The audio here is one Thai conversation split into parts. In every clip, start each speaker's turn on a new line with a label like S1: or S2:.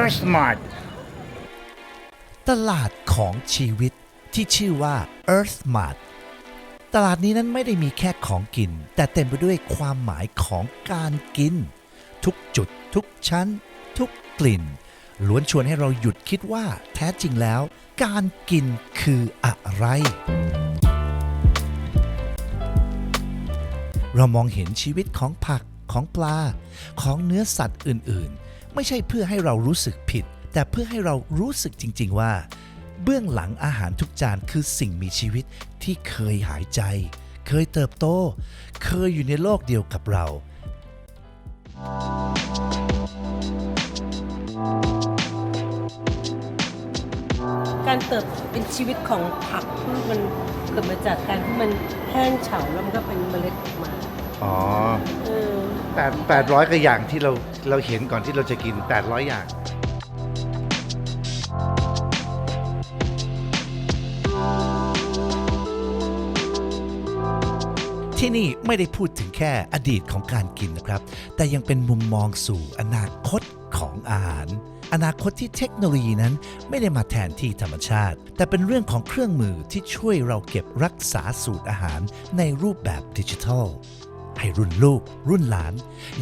S1: Earth Mart
S2: ตลาดของชีวิตที่ชื่อว่า Earth Mart ตลาดนี้นั้นไม่ได้มีแค่ของกิน แต่เต็มไปด้วยความหมายของการกิน ทุกจุด ทุกชั้น ทุกกลิ่นล้วนชวนให้เราหยุดคิดว่าแท้จริงแล้ว การกินคืออะไร เรามองเห็นชีวิตของผักของปลา ของเนื้อสัตว์อื่นๆ ไม่ใช่เพื่อให้เรารู้สึกผิด แต่เพื่อให้เรารู้สึกจริง ๆ ว่า เบื้องหลังอาหารทุกจานคือสิ่งมีชีวิตที่เคยหายใจ เคยเติบโต เคยอยู่ในโลกเดียวกับเรา
S3: การเติบเป็นชีวิตของผักที่มันเกิดมาจากการที่มันแห้งเฉาแล้วมันก็เป็นเมล็ดออกมา
S1: อ๋อ
S3: เออ
S1: แปดแปดร้อยกว่าอย่างที่เราเราเห็นก่อนที่เราจะกิน 800 อย่าง
S2: ที่นี่ไม่ได้พูดถึงแค่อดีตของการกินนะครับ แต่ยังเป็นมุมมองสู่อนาคตของอาหาร อนาคตที่เทคโนโลยีนั้นไม่ได้มาแทนที่ธรรมชาติ แต่เป็นเรื่องของเครื่องมือที่ช่วยเราเก็บรักษาสูตรอาหารในรูปแบบดิจิทัล ให้รุ่นลูก รุ่นหลาน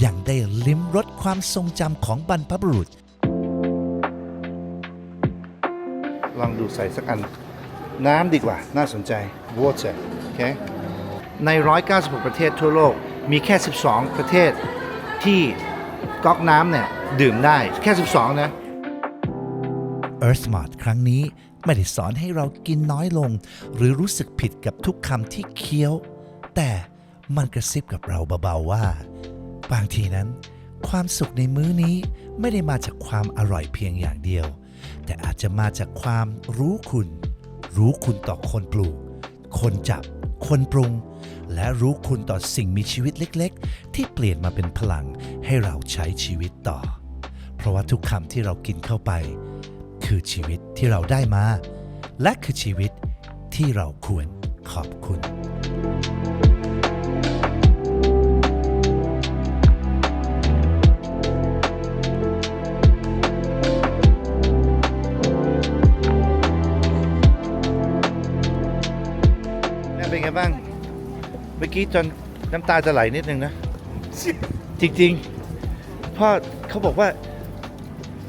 S2: ยังได้ลิ้มรสความทรงจำของบรรพบุรุษ
S1: ลองดูใส่สักอัน น้ำดีกว่า น่าสนใจ water โอเคใน 196 ประเทศทั่วโลก มีแค่ 12 ประเทศที่ก๊อกน้ำเนี่ย ดื่มได้แค่ 12 นะ
S2: Earthmart ครั้งนี้ไม่ได้สอนให้เรากินน้อยลง หรือรู้สึกผิดกับทุกคำที่เคี้ยว แต่ มันกระซิบกับเราเบาๆว่า บางทีนั้น ความสุขในมื้อนี้ไม่ได้มาจากความอร่อยเพียงอย่างเดียว แต่อาจจะมาจากความรู้คุณ รู้คุณต่อคนปลูก คนจับ คนปรุง และรู้คุณต่อสิ่งมีชีวิตเล็ก ๆ ที่เปลี่ยนมาเป็นพลังให้เราใช้ชีวิตต่อ เพราะว่าทุกคำที่เรากินเข้าไป คือชีวิตที่เราได้มา และคือชีวิตที่เราควรขอบคุณ
S1: บ้าง เมื่อกี้จนน้ำตาจะไหลนิดนึงนะ จริงๆพ่อเขาบอกว่า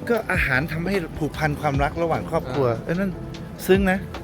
S1: ก็อาหารทำให้ผูกพันความรักระหว่างครอบครัวเอ้ยนั่นซึ้งนะ
S3: เ